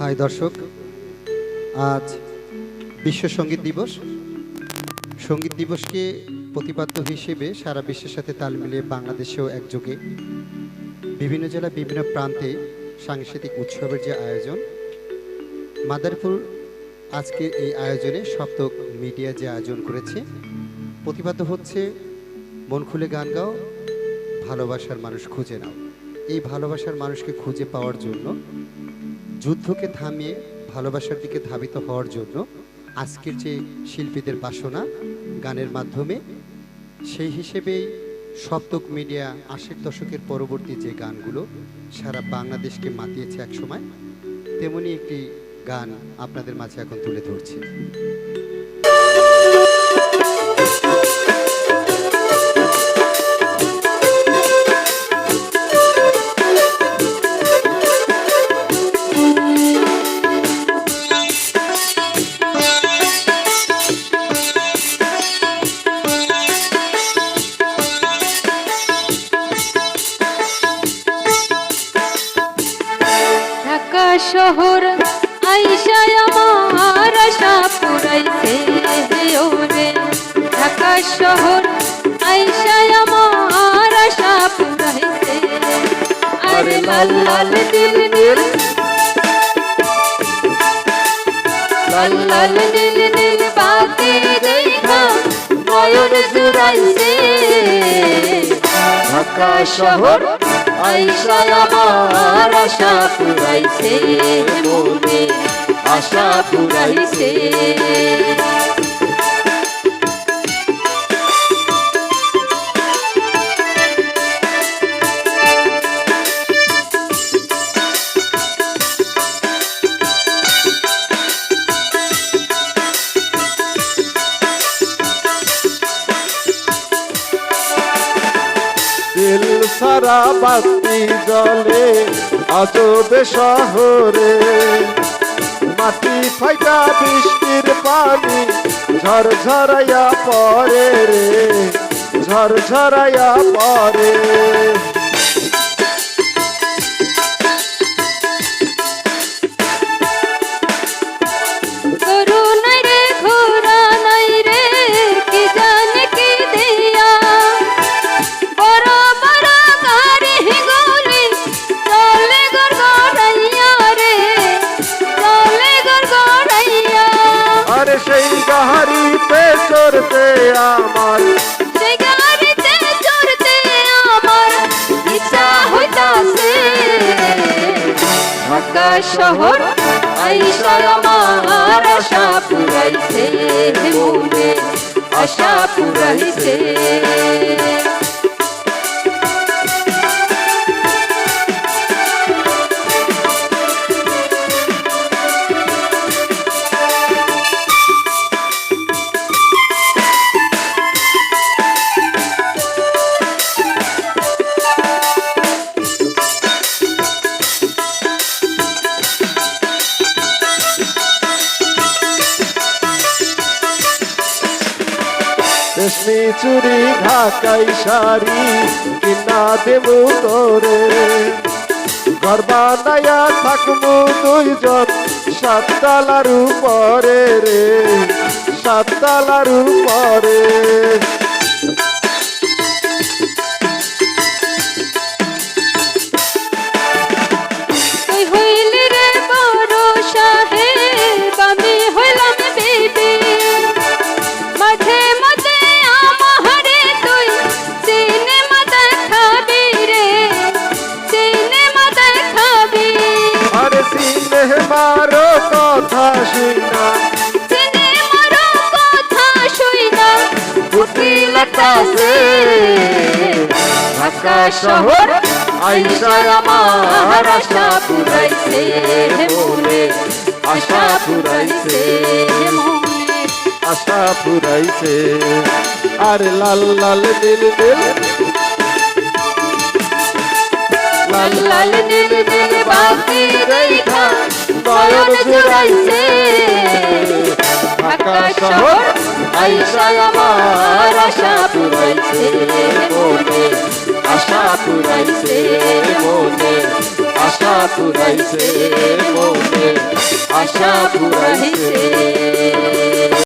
High দর্শক, আজ বিশ্ব সংগীত দিবস। সংগীত দিবসকে প্রতিপাদ্য হিসেবে সারা বিশ্বের সাথে তাল মিলিয়ে বাংলাদেশেও একযোগে। বিভিন্ন জেলা বিভিন্ন প্রান্তে সাংস্কৃতিক উৎসবের যে আয়োজন, মাদারপুর আজকের এই আয়োজনে সপ্তক মিডিয়া যে আয়োজন করেছে, প্রতিপাদ্য হচ্ছে, মন খুলে গান গাও, ভালোবাসার মানুষ খুঁজে নাও। এই ভালোবাসার মানুষকে খুঁজে পাওয়ার জন্য যুদ্ধকে থামিয়ে ভালোবাসার দিকে ধাবিত হওয়ার জন্য আজকের যে শিল্পীদের বাসনা গানের মাধ্যমে, সেই হিসেবেই সপ্তক মিডিয়া আশির দশকের পরবর্তী যে গানগুলো সারা বাংলাদেশকে মাতিয়েছে একসময় তেমনি একটি গান আপনাদের মাঝে এখন তুলে ধরছি। লাল লাল নীল নীল। লাল লাল নীল নীল বাতি দেখা নয়ন জুড়াইছে ঢাকা শহর আইসায় আমার আশা পুরাইছে, মনে আশা পুরাইছে। সারা বাতি জলে, আজবে শহরে। মাটি ফাইটা বৃষ্টির পানি ঝর ঝরাইয়া পরে রে ঝর ঝরাইয়া পরে চড়তে আমার ঢাকা শহর আইসার আমার আশা পুরাইছে মনে আশা পুরাইছে। রেশমি চুরি ঢাকাই শাড়ি কিনা দেবো তোরে। ঘর বানাইয়া থাকব দুইজন সাততালার উপরে রে সাততালার উপরে। কথা শুনা সিনেমার কথা শুইনা ফুটি লাগতাছে ঢাকা শহর আইসা আমার আশা পুরাইছে মনে। আশা পুরাইছে আশা পুরাইছে। আর লাল লাল নীল নীল। লাল লাল নীল নীল বাতি রেখা নয়ন জুড়াইছে ঢাকা শহর আইসা আমার আশা পুরাইছে মনে আশা পুরাইছে মনে আশা পুরাইছে মনে আশা পুরাইছে